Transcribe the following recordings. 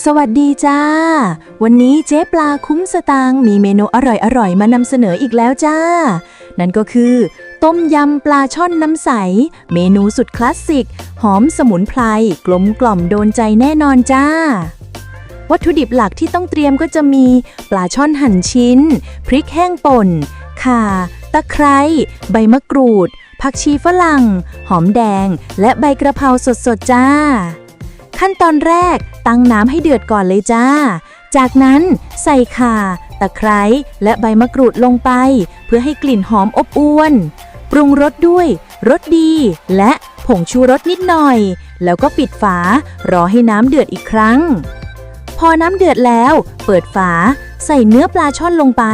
สวัสดีจ้า วันนี้เจ๊ปลาคุ้มสตางมีเมนูอร่อยๆ มานำเสนออีกแล้วจ้า นั่นก็คือ ต้มยำปลาช่อนน้ำใส เมนูสุดคลาสสิก หอมสมุนไพร กลมกล่อมโดนใจแน่นอนจ้า วัตถุดิบหลักที่ต้องเตรียมก็จะมีปลาช่อนหั่นชิ้น พริกแห้งป่น ข่า ตะไคร้ ใบมะกรูด ผักชีฝรั่ง หอมแดง และใบกระเพราสดๆจ้า ขั้นตอนแรกตั้งน้ำให้เดือดก่อนเลยจ้า จากนั้นใส่ข่า ตะไคร้และใบมะกรูดลงไป เพื่อให้กลิ่นหอมอบอวนปรุงรสด้วยรสดี และผงชูรสนิดหน่อย แล้วก็ปิดฝารอให้น้ำเดือดอีกครั้ง พอน้ำเดือดแล้ว เปิดฝา ใส่เนื้อปลาช่อนลงไป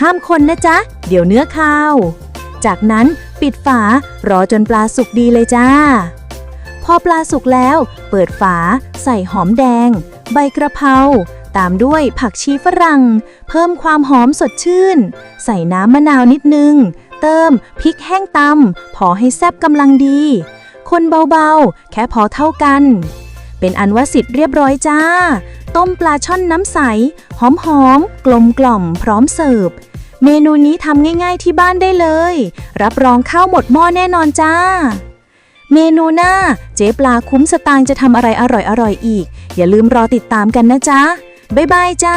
ห้ามคนนะจ๊ะ เดี๋ยวเนื้อคาว จากนั้นปิดฝารอจนปลาสุกดีเลยจ้า พอปลาสุกแล้ว เปิดฝา ใส่หอมแดง ใบกระเพราตามด้วยผักชีฝรั่ง เพิ่มความหอมสดชื่น ใส่น้ำมะนาวนิดนึง เติมพริกแห้งตำพอให้แซ่บกำลังดี คนเบาๆ แค่พอเท่ากัน เป็นอันว่าสิทธิ์เรียบร้อยจ้า ต้มปลาช่อนน้ำใส หอมๆ กลมกล่อมพร้อมเสิร์ฟ เมนูนี้ทำง่ายๆที่บ้านได้เลย รับรองข้าวหมดหม้อแน่นอนจ้า เมนูหน้า เจ๊ปลาคุ้มสตางค์จะทำอะไรอร่อยๆอีก อย่าลืมรอติดตามกันนะจ๊ะ บ๊ายบายจ้า